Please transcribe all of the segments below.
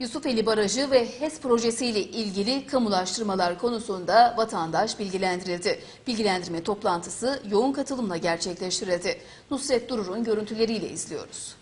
Yusufeli Barajı ve HES projesiyle ilgili kamulaştırmalar konusunda vatandaş bilgilendirildi. Bilgilendirme toplantısı yoğun katılımla gerçekleştirildi. Nusret Durur'un görüntüleriyle izliyoruz.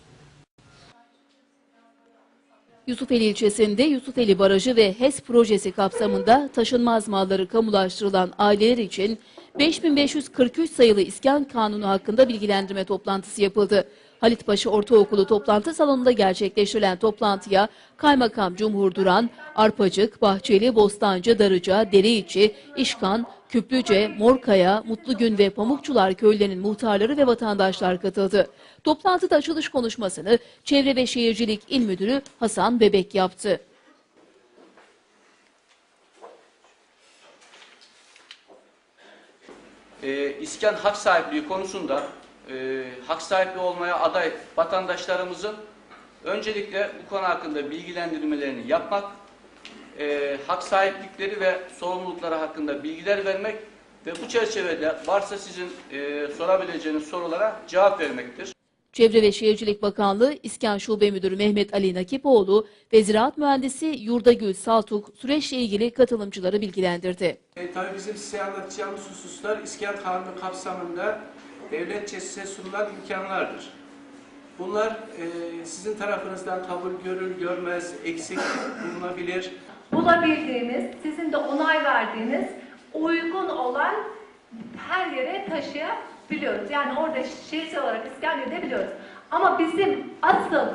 Yusufeli ilçesinde Yusufeli Barajı ve HES projesi kapsamında taşınmaz malları kamulaştırılan aileler için 5543 sayılı iskan kanunu hakkında bilgilendirme toplantısı yapıldı. Halitpaşa Ortaokulu toplantı salonunda gerçekleştirilen toplantıya Kaymakam Cumhur Duran, Arpacık, Bahçeli, Bostancı, Darıca, Dereiçi, İşkan, Küplüce, Morkaya, Mutlugün ve Pamukçular köylerinin muhtarları ve vatandaşlar katıldı. Toplantıda açılış konuşmasını Çevre ve Şehircilik İl Müdürü Hasan Bebek yaptı. e, iskan hak sahipliği konusunda e, hak sahipliği olmaya aday vatandaşlarımızın öncelikle bu konu hakkında bilgilendirmelerini yapmak, e, hak sahiplikleri ve sorumlulukları hakkında bilgiler vermek ve bu çerçevede varsa sizin e, sorabileceğiniz sorulara cevap vermektir. Çevre ve Şehircilik Bakanlığı İskan Şube Müdürü Mehmet Ali Nakipoğlu ve Ziraat Mühendisi Yurdagül Saltuk süreçle ilgili katılımcıları bilgilendirdi. E, tabii bizim size anlatacağımız hususlar İskan Kanunu kapsamında devletçe size sunulan imkanlardır. Bunlar e, sizin tarafınızdan kabul görür görmez, eksik bulunabilir. bulabildiğimiz, sizin de onay verdiğiniz uygun olan her yere taşıyabiliyoruz. Yani orada şehir olarak iskan edebiliyoruz. Ama bizim asıl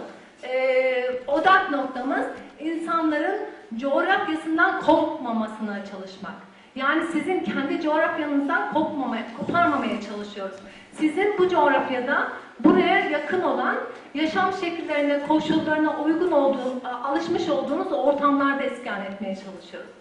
e, odak noktamız insanların coğrafyasından kopmamasına çalışmak. Yani sizin kendi coğrafyanızdan koparmamaya çalışıyoruz. Sizin bu coğrafyada buraya yakın olan yaşam şekillerine, koşullarına uygun olduğu, alışmış olduğunuz ortamlarda iskan etmeye çalışıyoruz.